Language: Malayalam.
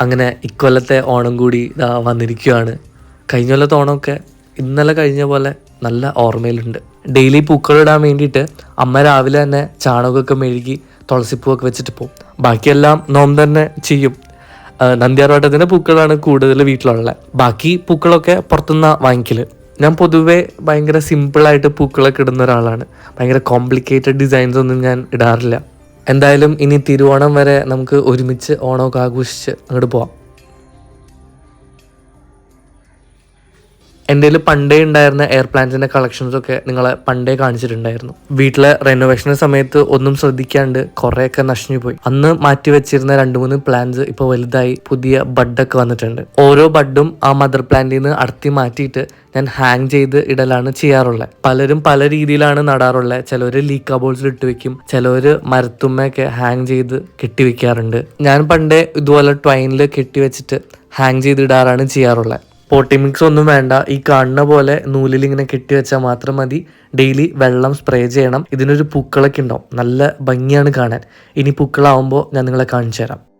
അങ്ങനെ ഇക്കൊല്ലത്തെ ഓണം കൂടി ഇതാ വന്നിരിക്കുകയാണ് കഴിഞ്ഞ കൊല്ലത്തെ ഓണമൊക്കെ ഇന്നലെ കഴിഞ്ഞ പോലെ നല്ല ഓർമ്മയിലുണ്ട്. ഡെയിലി പൂക്കളിടാൻ വേണ്ടിയിട്ട് അമ്മ രാവിലെ തന്നെ ചാണകമൊക്കെ മെഴുകി തുളസിപ്പൂവൊക്കെ വെച്ചിട്ട് പോകും ബാക്കിയെല്ലാം നോം തന്നെ ചെയ്യും. നന്ദ്യാർവട്ടത്തിന്റെ പൂക്കളാണ് കൂടുതൽ വീട്ടിലുള്ളത്. ബാക്കി പൂക്കളൊക്കെ പുറത്തുനിന്ന് വാങ്ങിക്കൽ. ഞാൻ പൊതുവേ ഭയങ്കര സിമ്പിളായിട്ട് പൂക്കളൊക്കെ ഇടുന്ന ഒരാളാണ്. ഭയങ്കര കോംപ്ലിക്കേറ്റഡ് ഡിസൈൻസ് ഒന്നും ഞാൻ ഇടാറില്ല. എന്തായാലും ഇനി തിരുവോണം വരെ നമുക്ക് ഒരുമിച്ച് ഓണമൊക്കെ ആഘോഷിച്ച് അങ്ങോട്ട് പോവാം. എന്റെ കയ്യിൽ പണ്ടേ ഉണ്ടായിരുന്ന എയർ പ്ലാന്റ്സിന്റെ കളക്ഷൻസ് ഒക്കെ നിങ്ങളെ പണ്ടേ കാണിച്ചിട്ടുണ്ടായിരുന്നു. വീട്ടിലെ റെനോവേഷൻ സമയത്ത് ഒന്നും ശ്രദ്ധിക്കാണ്ട് കുറേയൊക്കെ നശിഞ്ഞു പോയി. അന്ന് മാറ്റി വെച്ചിരുന്ന രണ്ട് മൂന്ന് പ്ലാന്റ്സ് ഇപ്പോൾ വലുതായി പുതിയ ബഡൊക്കെ വന്നിട്ടുണ്ട്. ഓരോ ബഡും ആ മദർ പ്ലാന്റിൽ നിന്ന് അടുത്തി മാറ്റിയിട്ട് ഞാൻ ഹാങ് ചെയ്ത് ഇടലാണ് ചെയ്യാറുള്ളത് പലരും പല രീതിയിലാണ് നടാറുള്ളത് ചിലവർ ലീക്ക ബോൾസിൽ ഇട്ട് വെക്കും. ചിലവർ മരത്തുമ്മയൊക്കെ ഹാങ് ചെയ്ത് കെട്ടി വെക്കാറുണ്ട്. ഞാൻ പണ്ടേ ഇതുപോലെ ട്വൈനിൽ കെട്ടി വെച്ചിട്ട് ഹാങ് ചെയ്ത് ഇടാറാണ് ചെയ്യാറുള്ളത് പോട്ടി മിക്സ് ഒന്നും വേണ്ട. ഈ കാണുന്ന പോലെ നൂലിൽ ഇങ്ങനെ കെട്ടി വെച്ചാൽ മാത്രം മതി. ഡെയിലി വെള്ളം സ്പ്രേ ചെയ്യണം. ഇതിനൊരു പൂക്കളൊക്കെ ഉണ്ടാവും. നല്ല ഭംഗിയാണ് കാണാൻ. ഇനി പൂക്കളാവുമ്പോൾ ഞാൻ നിങ്ങളെ കാണിച്ചു തരാം